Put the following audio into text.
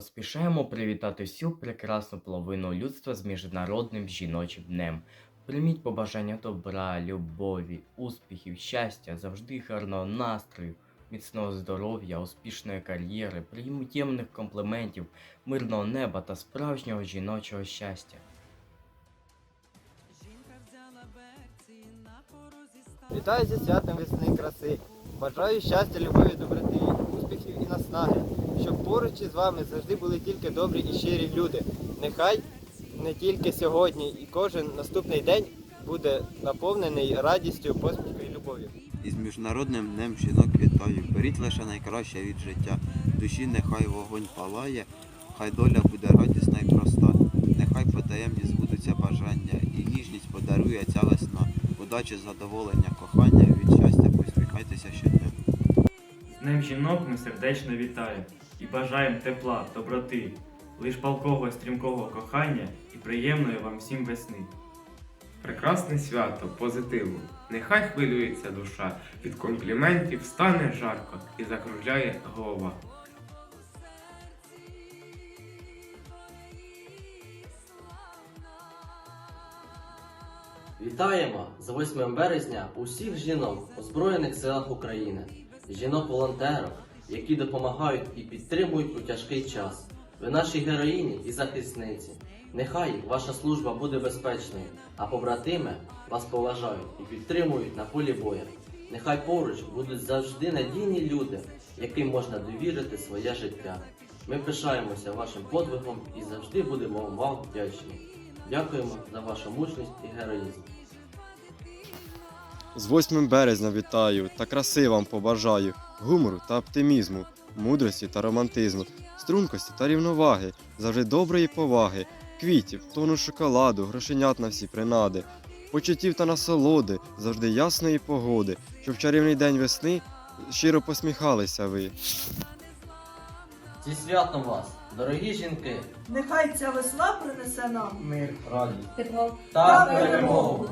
Поспішаємо привітати всю прекрасну половину людства з Міжнародним жіночим днем. Прийміть побажання добра, любові, успіхів, щастя, завжди гарного настрою, міцного здоров'я, успішної кар'єри, приємних компліментів, мирного неба та справжнього жіночого щастя. Вітаю зі святом весни краси. Бажаю щастя, любові, доброти, успіхів і наснаги, поруч із вами завжди були тільки добрі і щирі люди. Нехай не тільки сьогодні і кожен наступний день буде наповнений радістю, посмішкою і любов'ю. Із міжнародним днем жінок вітаю. Беріть лише найкраще від життя. Душі нехай вогонь палає, хай доля буде радісна і проста. Нехай потаємні збудуться бажання, і ніжність подарує ця весна. Удачі, задоволення, кохання, від щастя посміхайтеся щодня. З Днем жінок ми сердечно вітаємо і бажаємо тепла, доброти, лиш палкого стрімкого кохання і приємної вам всім весни. Прекрасне свято, позитиву. Нехай хвилюється душа, від компліментів стане жарко і закружляє голова. Вітаємо з 8 березня усіх жінок у Збройних силах України, жінок-волонтерів, які допомагають і підтримують у тяжкий час. Ви наші героїні і захисниці. Нехай ваша служба буде безпечною, а побратими вас поважають і підтримують на полі бою. Нехай поруч будуть завжди надійні люди, яким можна довірити своє життя. Ми пишаємося вашим подвигом і завжди будемо вам вдячні. Дякуємо за вашу мужність і героїзм. З 8 березня вітаю та краси вам побажаю, гумору та оптимізму, мудрості та романтизму, стрункості та рівноваги, завжди доброї поваги, квітів, тону шоколаду, грошенят на всі принади, почуттів та насолоди, завжди ясної погоди, щоб в чарівний день весни щиро посміхалися ви. Зі святом вас, дорогі жінки, Нехай ця весна принесе нам мир, радість тепло та перемогу!